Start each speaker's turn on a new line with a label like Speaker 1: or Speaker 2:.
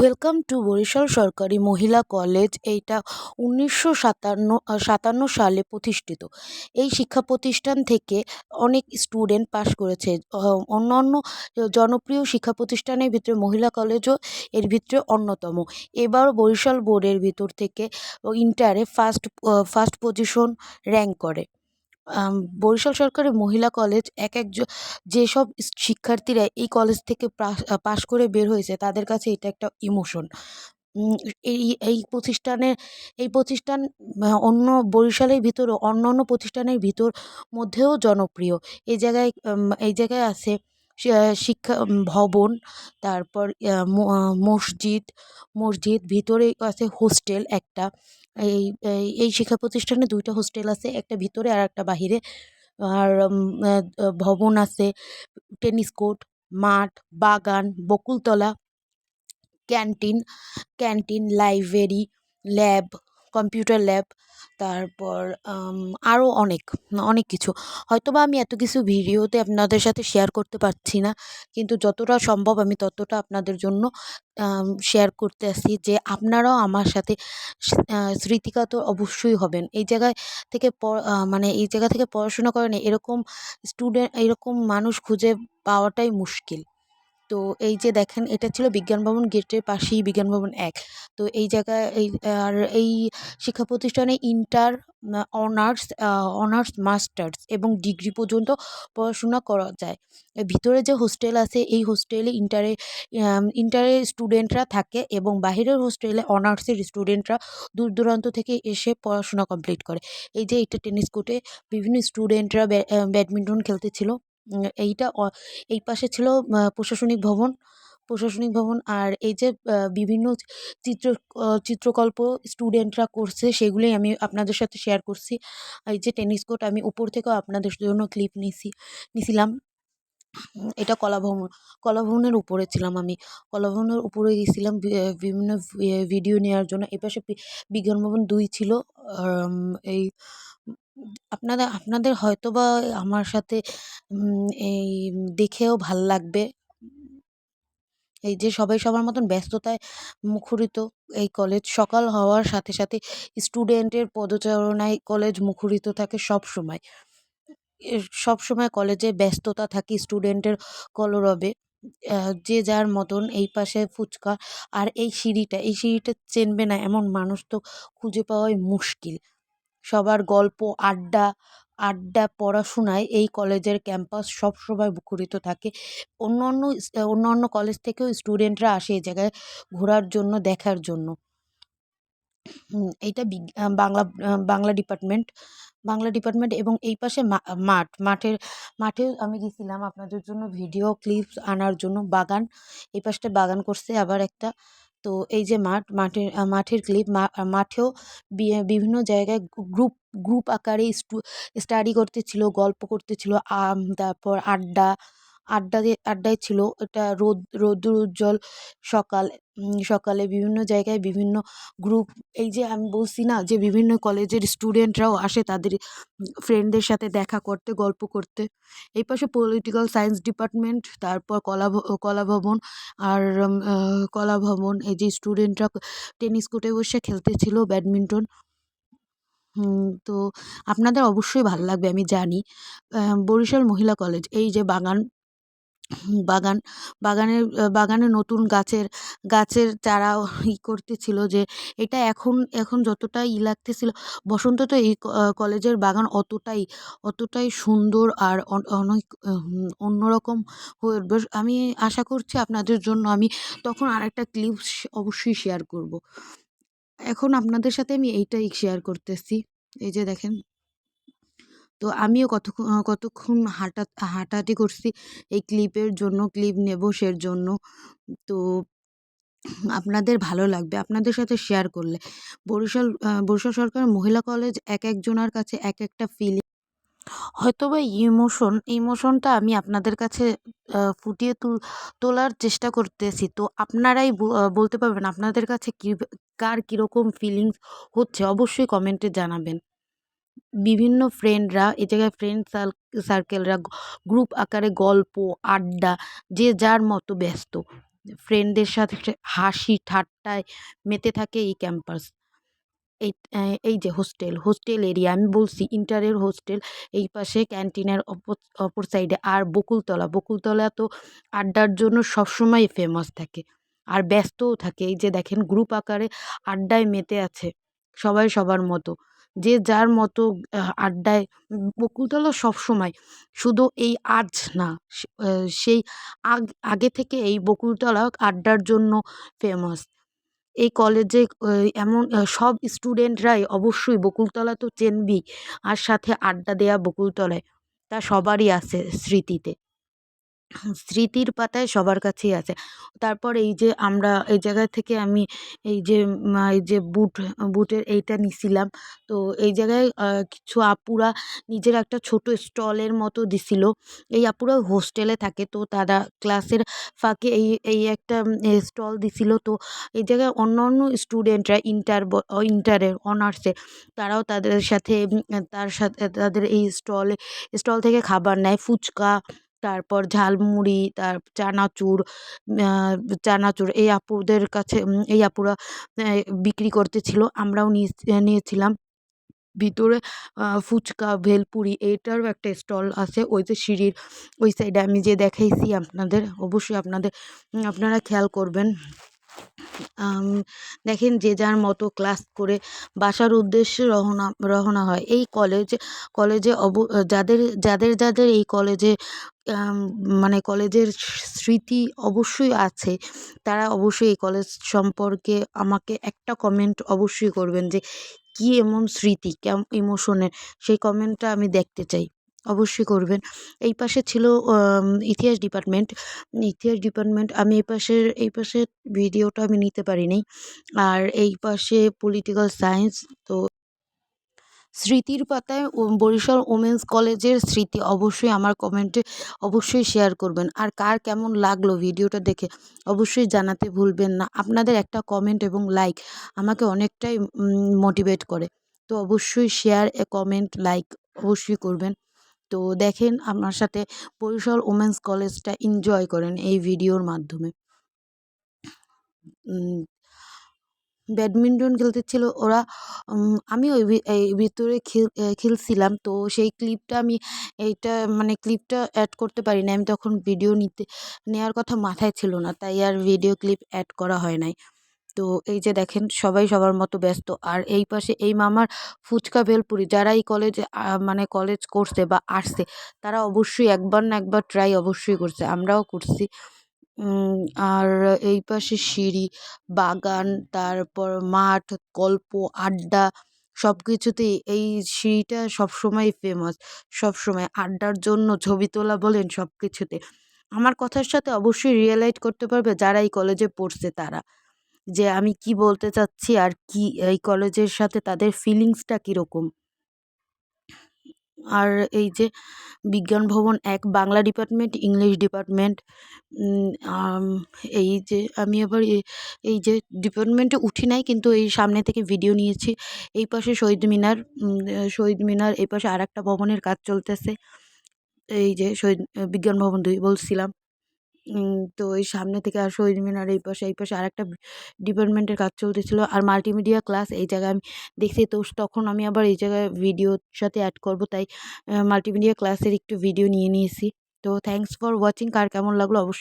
Speaker 1: Welcome to Barishal সরকারি মহিলা college. এইটা উনিশশো সাতান্ন সাতান্ন সালে প্রতিষ্ঠিত। এই শিক্ষা প্রতিষ্ঠান থেকে অনেক স্টুডেন্ট পাশ করেছে। অন্যান্য জনপ্রিয় শিক্ষা প্রতিষ্ঠানের ভিতরে মহিলা কলেজও এর ভিতরে অন্যতম। এবার বরিশাল বোর্ডের ভিতর থেকে ইন্টারে ফার্স্ট ফার্স্ট পজিশন র্যাঙ্ক করে। বরিশাল সরকারি মহিলা কলেজ এক এক যেসব শিক্ষার্থীরা এই কলেজ থেকে পাশ করে বের হয়েছে, তাদের কাছে এটা একটা ইমোশন এই এই প্রতিষ্ঠানে, এই প্রতিষ্ঠান অন্য বরিশালের ভিতরেও অন্য অন্য প্রতিষ্ঠানের ভিতর মধ্যেও জনপ্রিয়। এই জায়গায় এই জায়গায় আছে শিক্ষা ভবন, তারপর মসজিদ মসজিদ, ভিতরে আছে হোস্টেল একটা। এই এই শিক্ষা প্রতিষ্ঠানে দুইটা হোস্টেল আছে, একটা ভিতরে আর একটা বাহিরে। আর ভবন আছে, টেনিস কোর্ট, মাঠ, বাগান, Bakultala, canteen canteen, library, lab, computer lab তারপর আরও অনেক অনেক কিছু। হয়তো বা আমি এত কিছু ভিডিওতে আপনাদের সাথে শেয়ার করতে পারছি না, কিন্তু যতটা সম্ভব আমি ততটা আপনাদের জন্য শেয়ার করতে আসি যে আপনারাও আমার সাথে স্মৃতিকাতর অবশ্যই হবেন। এই জায়গায় থেকে মানে এই জায়গা থেকে পড়াশোনা করেন এরকম স্টুডেন্ট এরকম মানুষ খুঁজে পাওয়াটাই মুশকিল। তো এই যে দেখেন, এটা ছিল বিজ্ঞান ভবন গেটের পাশেই বিজ্ঞান ভবন এক। তো এই জায়গায় এই, আর এই শিক্ষা প্রতিষ্ঠানে ইন্টার অনার্স অনার্স, মাস্টার্স এবং ডিগ্রি পর্যন্ত পড়াশোনা করা যায়। ভিতরে যে হোস্টেল আছে, এই হোস্টেলে ইন্টারে ইন্টারে স্টুডেন্টরা থাকে এবং বাহিরের হোস্টেলে অনার্সের স্টুডেন্টরা দূর দূরান্ত থেকে এসে পড়াশোনা কমপ্লিট করে। এই যে এটা টেনিস কোর্টে বিভিন্ন স্টুডেন্টরা ব্যাডমিন্টন খেলতেছিল। এইটা এই পাশে ছিল প্রশাসনিক ভবন। প্রশাসনিক ভবন আর এই যে বিভিন্ন চিত্র চিত্রকল্প স্টুডেন্টরা করছে, সেগুলোই আমি আপনাদের সাথে শেয়ার করছি। এই যে টেনিস কোর্ট আমি উপর থেকেও আপনাদের জন্য ক্লিপ নিছি, নিছিলাম। এটা কলাভবন কলাভবনের উপরে ছিলাম আমি। কলাভবনের উপরে গেছিলাম বিভিন্ন ভিডিও নেওয়ার জন্য। এপাশে বিজ্ঞান ভবন দুই ছিল এই আপনাদের আপনাদের হয়তো বা আমার সাথে এই দেখেও ভালো লাগবে। এই যে সবাই সবার মতন ব্যস্ততায় মুখরিত, এই কলেজ সকাল হওয়ার সাথে সাথে স্টুডেন্টের পদচারণায় কলেজ মুখরিত থাকে সব সময়। সব সময় কলেজে ব্যস্ততা থাকে স্টুডেন্টের কলরবে। যে যার মতন এই পাশে ফুচকা আর এই সিঁড়িটা এই সিঁড়িটা চেনবে না এমন মানুষ তো খুঁজে পাওয়াই মুশকিল। সবার গল্প, আড্ডা আড্ডা পড়াশোনায় এই কলেজের ক্যাম্পাস সবসময় মুখরিত থাকে। অন্য অন্য অন্য কলেজ থেকেও স্টুডেন্টরা আসে এই জায়গায় ঘোরার জন্য, দেখার জন্য। এইটা বাংলা বাংলা ডিপার্টমেন্ট বাংলা ডিপার্টমেন্ট এবং এই পাশে মাঠ, মাঠের মাঠেও আমি গেছিলাম আপনাদের জন্য ভিডিও, ক্লিপস আনার জন্য বাগান। এই পাশটা বাগান করছে আবার একটা। তো এই যে মাঠ, মাঠের মাঠের ক্লিপ মাঠেও বিভিন্ন জায়গায় গ্রুপ গ্রুপ আকারে স্টাডি করতেছিল গল্প করতেছিল তারপর আড্ডা আড্ডা দিয়ে, আড্ডায় ছিল। এটা রোদ, রৌদ্র উজ্জ্বল সকাল সকালে বিভিন্ন জায়গায় বিভিন্ন গ্রুপ এই যে আমি বলছি না যে বিভিন্ন কলেজের স্টুডেন্টরাও আসে তাদের ফ্রেন্ডদের সাথে দেখা করতে, গল্প করতে। এই পাশে পলিটিক্যাল সায়েন্স ডিপার্টমেন্ট তারপর কলা কলা ভবন আর কলা ভবন। এই যে স্টুডেন্টরা টেনিস কোর্টে বসে খেলতেছিল ব্যাডমিন্টন তো আপনাদের অবশ্যই ভালো লাগবে, আমি জানি। বরিশাল মহিলা কলেজ এই যে বাগান বাগান, বাগানের বাগানে নতুন গাছের গাছের চারা ই করতেছিল যে এটা এখন এখন যতটা ই লাগতেছিল, বসন্ত তো এই কলেজের বাগান অতটাই অতটাই সুন্দর আর অনেক অন্যরকম হয়ে উঠবে। আমি আশা করছি আপনাদের জন্য আমি তখন আর একটা ক্লিপস অবশ্যই শেয়ার করব। এখন আপনাদের সাথে আমি এইটাই শেয়ার করতেছি। এই যে দেখেন তো আমিও কতক্ষণ কতক্ষণ হাঁটা, হাঁটাহাঁটি করছি, এই ক্লিপের জন্য, ক্লিপ নেব সের জন্য তো আপনাদের ভালো লাগবে, আপনাদের সাথে শেয়ার করলে। বরিশাল বরিশাল সরকার মহিলা কলেজ এক একজনের কাছে এক একটা ফিলিং হয়তো বা ইমোশন ইমোশনটা আমি আপনাদের কাছে ফুটিয়ে তোলার চেষ্টা করতেছি। তো আপনারাই বলতে পারবেন আপনাদের কাছে কী কার কীরকম ফিলিংস হচ্ছে? অবশ্যই কমেন্টে জানাবেন। বিভিন্ন ফ্রেন্ডরা এ জায়গায় ফ্রেন্ড সার্কেলরা গ্রুপ আকারে গল্প, আড্ডা, যে যার মতো ব্যস্ত। ফ্রেন্ডদের সাথে হাসি, ঠাট্টায় মেতে থাকে এই ক্যাম্পাস এই এই যে হোস্টেল হোস্টেল এরিয়া আমি বলছি ইন্টারের হোস্টেল এই পাশে ক্যান্টিনের অপর অপর সাইডে আর বকুলতলা বকুলতলা তো আড্ডার জন্য সবসময় ফেমাস থাকে। আর ব্যস্তও থাকে। এই যে দেখেন গ্রুপ আকারে আড্ডায় মেতে আছে সবাই সবার মতো। যে যার মতো আড্ডায় বকুলতলা সবসময় শুধু এই আজ না সেই আগ, আগে থেকে এই বকুলতলা আড্ডার জন্য ফেমাস এই কলেজে এমন সব স্টুডেন্টরাই অবশ্যই বকুলতলা তো চেনবেই, আর সাথে আড্ডা দেওয়া বকুলতলায়। তা সবারই আছে স্মৃতিতে। স্মৃতির পাতায় সবার কাছেই আছে। তারপর এই যে আমরা এই জায়গা থেকে আমি এই যে এই যে বুট, বুটের এইটা নিছিলাম। তো এই জায়গায় কিছু আপুরা নিজের একটা ছোট স্টলের মতো দিছিল। এই আপুরা হোস্টেলে থাকে, তো তারা ক্লাসের ফাঁকে এই এই একটা স্টল দিছিল। তো এই জায়গায় অন্য অন্য স্টুডেন্টরা, ইন্টার ইন্টারের অনার্সে তারাও তাদের সাথে তার সাথে, তাদের এই স্টলে, স্টল থেকে খাবার নেয়। ফুচকা তারপর ঝালমুড়ি, তার চানাচুর চানাচুর এই আপুদের কাছে এই আপুরা বিক্রি করতেছিল আমরাও নিয়েছিলাম। ভিতরে ফুচকা, ভেলপুরি এইটারও একটা স্টল আছে ওই যে সিঁড়ির ওই সাইডে। আমি যে দেখাইছি আপনাদের, অবশ্যই আপনাদের আপনারা খেয়াল করবেন। দেখেন যে যার মতো ক্লাস করে বাসার উদ্দেশ্যে রওনা রওনা হয়। এই কলেজ, কলেজে অব, যাদের যাদের যাদের এই কলেজে মানে কলেজের স্মৃতি অবশ্যই আছে। তারা অবশ্যই এই কলেজ সম্পর্কে আমাকে একটা কমেন্ট অবশ্যই করবেন যে, কী এমন স্মৃতি কেমন ইমোশনের সেই কমেন্টটা আমি দেখতে চাই। অবশ্যই করবেন। এই পাশে ছিল ইতিহাস ডিপার্টমেন্ট ইতিহাস ডিপার্টমেন্ট আমি এই পাশের এই পাশের ভিডিওটা আমি নিতে পারিনি। আর এই পাশে পলিটিক্যাল সায়েন্স তো স্মৃতির পাতায় বরিশাল ওমেন্স কলেজের স্মৃতি অবশ্যই আমার কমেন্টে অবশ্যই শেয়ার করবেন। আর কার কেমন লাগল ভিডিওটা দেখে অবশ্যই জানাতে ভুলবেন না। আপনাদের একটা কমেন্ট এবং লাইক আমাকে অনেকটাই মোটিভেট করে। তো অবশ্যই শেয়ার কমেন্ট লাইক অবশ্যই করবেন। তো দেখেন আমার সাথে বরিশাল ওমেন্স কলেজটা এনজয় করেন এই ভিডিওর মাধ্যমে। ব্যাডমিন্টন খেলতে ছিল। ওরা আমি ওই এই ভিতরে খেলছিলাম। তো সেই ক্লিপটা আমি এইটা মানে ক্লিপটা অ্যাড করতে পারি না আমি তখন ভিডিও নিতে নেওয়ার কথা মাথায় ছিল না। তাই আর ভিডিও ক্লিপ অ্যাড করা হয় নাই। তো এই যে দেখেন, সবাই সবার মতো ব্যস্ত। আর এই পাশে এই মামার ফুচকা ভেলপুরি যারা এই কলেজে মানে কলেজ করছে বা আসছে, তারা অবশ্যই একবার না একবার ট্রাই অবশ্যই করছে। আমরাও করছি। আর এই পাশে সিঁড়ি, বাগান, তারপর মাঠ, গল্প, আড্ডা সব কিছুতেই এই সিঁড়িটা সবসময় ফেমাস সবসময় আড্ডার জন্য ছবি তোলা বলেন সব কিছুতে আমার কথার সাথে অবশ্যই রিয়েলাইট করতে পারবে যারা এই কলেজে পড়ছে তারা, যে আমি কি বলতে চাচ্ছি আর কি এই কলেজের সাথে তাদের ফিলিংসটা কীরকম। আর এই যে বিজ্ঞান ভবন এক, বাংলা ডিপার্টমেন্ট, ইংলিশ ডিপার্টমেন্ট এই যে আমি আবার এই যে ডিপার্টমেন্টে উঠি নাই, কিন্তু এই সামনে থেকে ভিডিও নিয়েছি। এই পাশে শহীদ মিনার শহীদ মিনার এই পাশে আর একটা ভবনের কাজ চলতেছে। এই যে শহীদ, বিজ্ঞান ভবন দুই বলছিলাম। তো ওই সামনে থেকে আর শহীদ মিনার এই পাশে এই পাশে আর একটা ডিপার্টমেন্টের কাজ চলতেছিল। আর মাল্টিমিডিয়া ক্লাস এই জায়গায় আমি দেখছি, তো তখন আমি আবার এই জায়গায় ভিডিওর সাথে অ্যাড করব। তাই মাল্টিমিডিয়া ক্লাসের একটু ভিডিও নিয়ে নিয়েছি। তো থ্যাংকস ফর ওয়াচিং কার কেমন লাগল? অবশ্যই